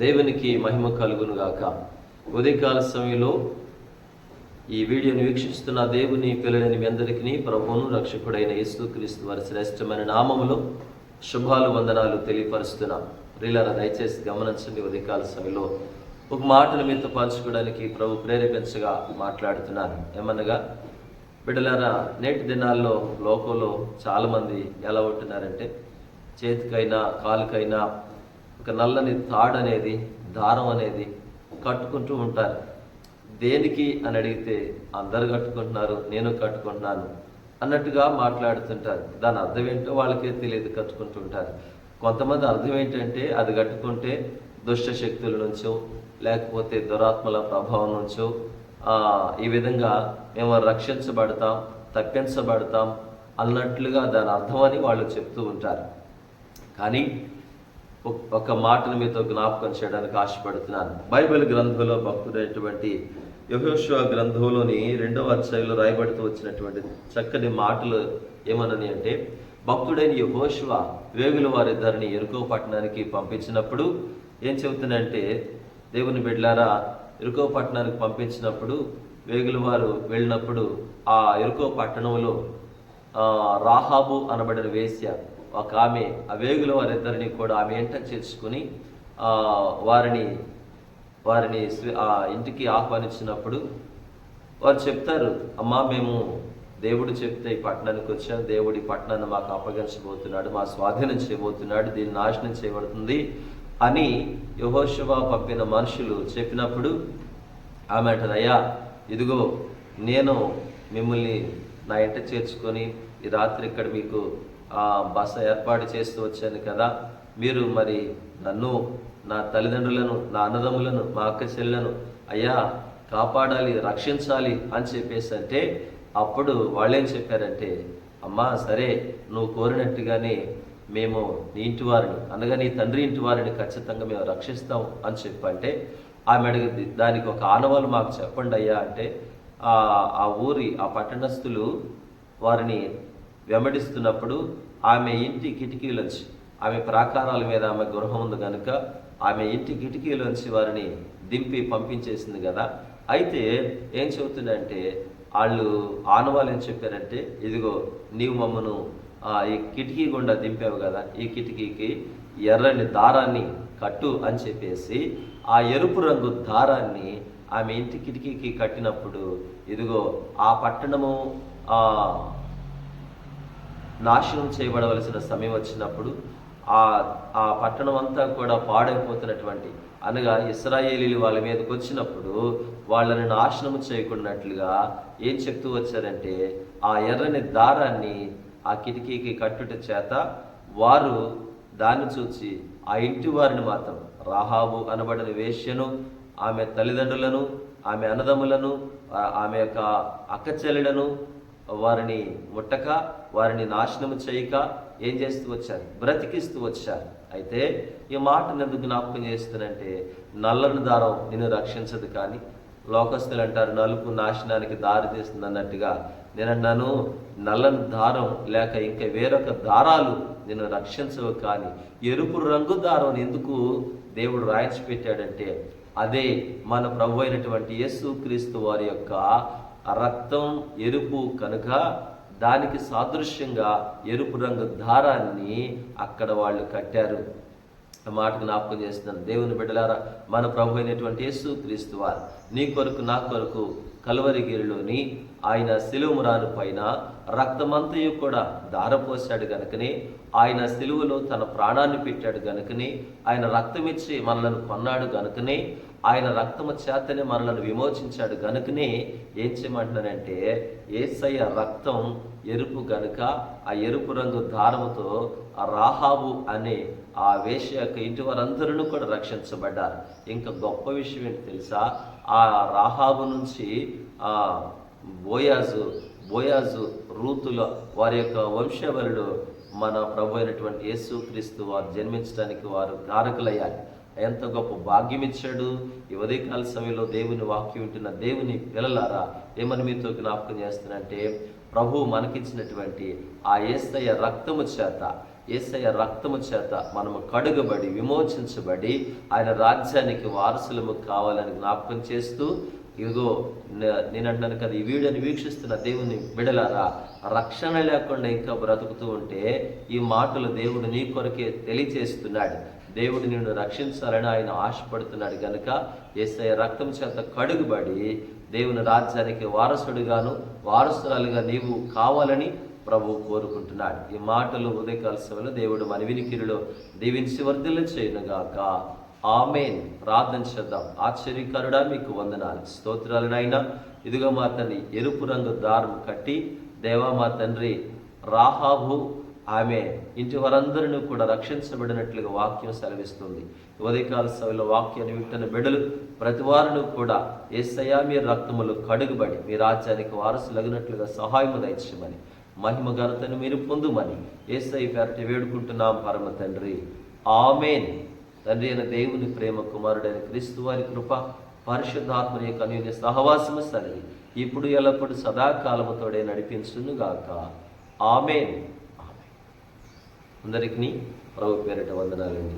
దేవునికి మహిమ కలుగును గాక. ఉదయకాల సమయంలో ఈ వీడియోని వీక్షిస్తున్న దేవుని పిల్లలని మీ అందరికీ ప్రభువును రక్షకుడైన యేసుక్రీస్తు వారి శ్రేష్టమైన నామములో శుభాలు వందనాలు తెలియపరుస్తున్నాం. రీలారా దయచేసి గమనించండి ఉదయకాల సమయంలో ఒక మాటను మీతో పంచుకోవడానికి ప్రభు ప్రేరేపించగా మాట్లాడుతున్నాను. ఏమనగా బిడ్డలారా నేటి దినాల్లో లోకంలో చాలామంది ఎలా ఉంటున్నారంటే చేతికైనా కాలుకైనా ఒక నల్లని తాడు అనేది దారం అనేది కట్టుకుంటూ ఉంటారు. దేనికి అని అడిగితే అందరు కట్టుకుంటున్నారు నేను కట్టుకుంటున్నాను అన్నట్టుగా మాట్లాడుతుంటారు. దాని అర్థం ఏంటో వాళ్ళకే తెలియదు కట్టుకుంటుంటారు కొంతమంది అర్థం ఏంటంటే అది కట్టుకుంటే దుష్ట శక్తుల నుంచో లేకపోతే దురాత్మల ప్రభావం నుంచో ఈ విధంగా మేము రక్షించబడతాం తప్పించబడతాం అన్నట్లుగా దాని అర్థమని వాళ్ళు చెప్తూ ఉంటారు. కానీ ఒక- మాటను మీతో జ్ఞాపకం చేయడానికి ఆశపడుతున్నాను. బైబిల్ గ్రంథంలో భక్తుడైనటువంటి యహోషువ గ్రంథంలోని రెండవ అధ్యాయంలో రాయబడుతూ వచ్చినటువంటి చక్కని మాటలు ఏమనని అంటే భక్తుడైన యహోషువ వేగుల వారిద్దరిని ఎరుకో పట్టణానికి పంపించినప్పుడు ఏం చెబుతుందంటే దేవుని బిడ్లారా ఎరుకో పట్టణానికి పంపించినప్పుడు వేగుల వారు వెళ్ళినప్పుడు ఆ ఎరుకో పట్టణంలో రాహాబు అనబడిన వేశ్య ఒక ఆమె ఆ వారిద్దరిని కూడా ఆమె ఎంట చేర్చుకుని వారిని వారిని ఆ ఇంటికి ఆహ్వానించినప్పుడు వారు చెప్తారు అమ్మా మేము దేవుడు చెప్తే ఈ పట్టణానికి వచ్చాం. దేవుడి పట్టణాన్ని మాకు అప్పగించబోతున్నాడు మా స్వాధీనం చేయబోతున్నాడు దీన్ని నాశనం చేయబడుతుంది అని యహోశివ పంపిన మనుషులు చెప్పినప్పుడు ఆమె అంటారయ్యా ఇదిగో నేను మిమ్మల్ని నా ఇంట చేర్చుకొని ఈ రాత్రి ఇక్కడ మీకు బస ఏర్పాటు చేస్తూ వచ్చాను కదా. మీరు మరి నన్ను నా తల్లిదండ్రులను నా అన్నదమ్ములను మా అక్క చెల్లెలను అయ్యా కాపాడాలి రక్షించాలి అని చెప్పేసి అంటే అప్పుడు వాళ్ళేం చెప్పారంటే అమ్మా సరే నువ్వు కోరినట్టుగానే మేము నీ ఇంటి వారిని అనగా నీ తండ్రి ఇంటి వారిని ఖచ్చితంగా మేము రక్షిస్తాం అని చెప్పంటే ఆమె అడిగింది దానికి ఒక ఆనవాలు మాకు చెప్పండి అయ్యా అంటే ఆ ఆ ఊరి ఆ పట్టణస్థులు వారిని వెంబడిస్తున్నప్పుడు ఆమె ఇంటి కిటికీలోంచి ఆమె ప్రాకారాల మీద ఆమె గృహం ఉంది కనుక ఆమె ఇంటి కిటికీలోంచి వారిని దింపి పంపించేసింది కదా. అయితే ఏం చెబుతుందంటే వాళ్ళు ఆనవాళ్ళు ఏం చెప్పారంటే ఇదిగో నీవు మమ్మను ఈ కిటికీ గుండా దింపావు కదా. ఈ కిటికీకి ఎర్రని దారాన్ని కట్టు అని చెప్పేసి ఆ ఎరుపు రంగు దారాన్ని ఆమె ఇంటి కిటికీకి కట్టినప్పుడు ఇదిగో ఆ పట్టణము నాశనం చేయబడవలసిన సమయం వచ్చినప్పుడు ఆ ఆ పట్టణం అంతా కూడా పాడైపోతున్నటువంటి అనగా ఇస్రాయేలీలు వాళ్ళ మీదకి వచ్చినప్పుడు వాళ్ళని నాశనం చేయకున్నట్లుగా ఏం చెప్తూ వచ్చారంటే ఆ ఎర్రని దారాన్ని ఆ కిటికీకి కట్టుట చేత వారు దాన్ని చూచి ఆ ఇంటి వారిని మాత్రం రాహాబు అనబడిన వేష్యను ఆమె తల్లిదండ్రులను ఆమె అన్నదమ్ములను ఆమె యొక్క అక్క చెల్లెలను వారిని ముట్టక వారిని నాశనం చేయక ఏం చేస్తూ వచ్చారు? బ్రతికిస్తూ వచ్చారు. అయితే ఈ మాటను ఎందుకు జ్ఞాపకం చేస్తానంటే నల్లని దారం నిన్ను రక్షించదు కానీ లోకస్తులు అంటారు నలుపు నాశనానికి దారి తీస్తుంది అన్నట్టుగా. నేను అన్నాను నల్లని దారం లేక ఇంకా వేరొక దారాలు నిన్ను రక్షించవు కానీ ఎరుపు రంగు దారం ఎందుకు దేవుడు రాయించి పెట్టాడంటే అదే మన ప్రభు అయినటువంటి యేసు క్రీస్తు వారి యొక్క ఆ రక్తం ఎరుపు కనుక దానికి సాదృశ్యంగా ఎరుపు రంగు దారాన్ని అక్కడ వాళ్ళు కట్టారు. ఆ మాట జ్ఞాపకం చేస్తున్నాను. దేవుని బిడ్డలారా మన ప్రభు అయినటువంటి యేసు క్రీస్తు వారు నీ కొరకు నా కొరకు కలువరిగిరిలోని ఆయన శిలువమురాను పైన రక్తమంతయు కూడా దారపోశాడు గనుకనే ఆయన శిలువలో తన ప్రాణాన్ని పెట్టాడు గనుకనే ఆయన రక్తమిచ్చి మనలను కొన్నాడు గనుకనే ఆయన రక్తము చేతనే మనలను విమోచించాడు. గనుకనే ఏం చేయమంటున్నానంటే ఏసయ్య రక్తం ఎరుపు గనుక ఆ ఎరుపు రంగు దారముతో ఆ రాహాబు అనే ఆ వేష యొక్క ఇంటి వారందరూ కూడా రక్షించబడ్డారు. ఇంకా గొప్ప విషయం ఏంటి తెలుసా? ఆ రాహాబు నుంచి ఆ బోయాజు బోయాజు రూతుల వారి యొక్క వంశవరుడు మన ప్రభు అయినటువంటి యేసు క్రీస్తు వారు జన్మించడానికి వారు కారకులయ్యారు. ఎంత గొప్ప భాగ్యం ఇచ్చాడు. ఈ ఉదయకాల సమయంలో దేవుని వాక్యం వింటున్న దేవుని పిల్లలారా ఏమని మీతో జ్ఞాపకం చేస్తున్నంటే ప్రభు మనకిచ్చినటువంటి ఆ ఏసయ్య రక్తము చేత ఏసయ్య రక్తము చేత మనము కడుగబడి విమోచించబడి ఆయన రాజ్యానికి వారసులము కావాలని జ్ఞాపకం చేస్తూ ఇదిగో నేను అంటాను కదా ఈ వీడియోని వీక్షిస్తున్న దేవుని బిడలారా రక్షణ లేకుండా ఇంకా బ్రతుకుతూ ఉంటే ఈ మాటలు దేవుడు నీ కొరకే తెలియచేస్తున్నాడు దేవుడు నిన్ను రక్షించాలని ఆయన ఆశపడుతున్నాడు కనుక ఏసఐ రక్తం చేత కడుగుబడి దేవుని రాజ్యానికి వారసుడిగాను వారసురాలుగా నీవు కావాలని ప్రభు కోరుకుంటున్నాడు. ఈ మాటలు ఉదయకాల సమయంలో దేవుడు మన వినికిరిలో దీవించి వర్ధిల్ల చేయనుగాక ఆమెన్. ప్రార్థన చేద్దాం. ఆశ్చర్యకరుడా మీకు వందనాలు. స్తోత్రాలనైనా ఇదిగో మా తల్లి ఎరుపు రంగు దారం కట్టి దేవా మా తండ్రి రాహాబు ఆమె ఇంటి వారందరిని కూడా రక్షించబడినట్లుగా వాక్యం సెలవిస్తుంది. ఉదయకాల సభలో వాక్యాన్ని వింటున్న బిడలు ప్రతి వారిని కూడా ఏసయా మీ రక్తములు కడుగుబడి మీ రాజ్యానికి వారసులగినట్లుగా సహాయము దయచమని మహిమ ఘనతను మీరు పొందుమని ఏసై పేరట వేడుకుంటున్నాం పరమ తండ్రి. ఆమెన్. తండ్రి అయిన దేవుని ప్రేమ కుమారుడైన క్రీస్తు వారి కృప పరిశుద్ధాత్మ యొక్క అన్యోన్య సహవాసము సరి ఇప్పుడు ఎల్లప్పుడు సదాకాలముతోడే నడిపించునుగాక. ఆమెన్. అందరికీ ప్రభు పేరిట వందనాలండి.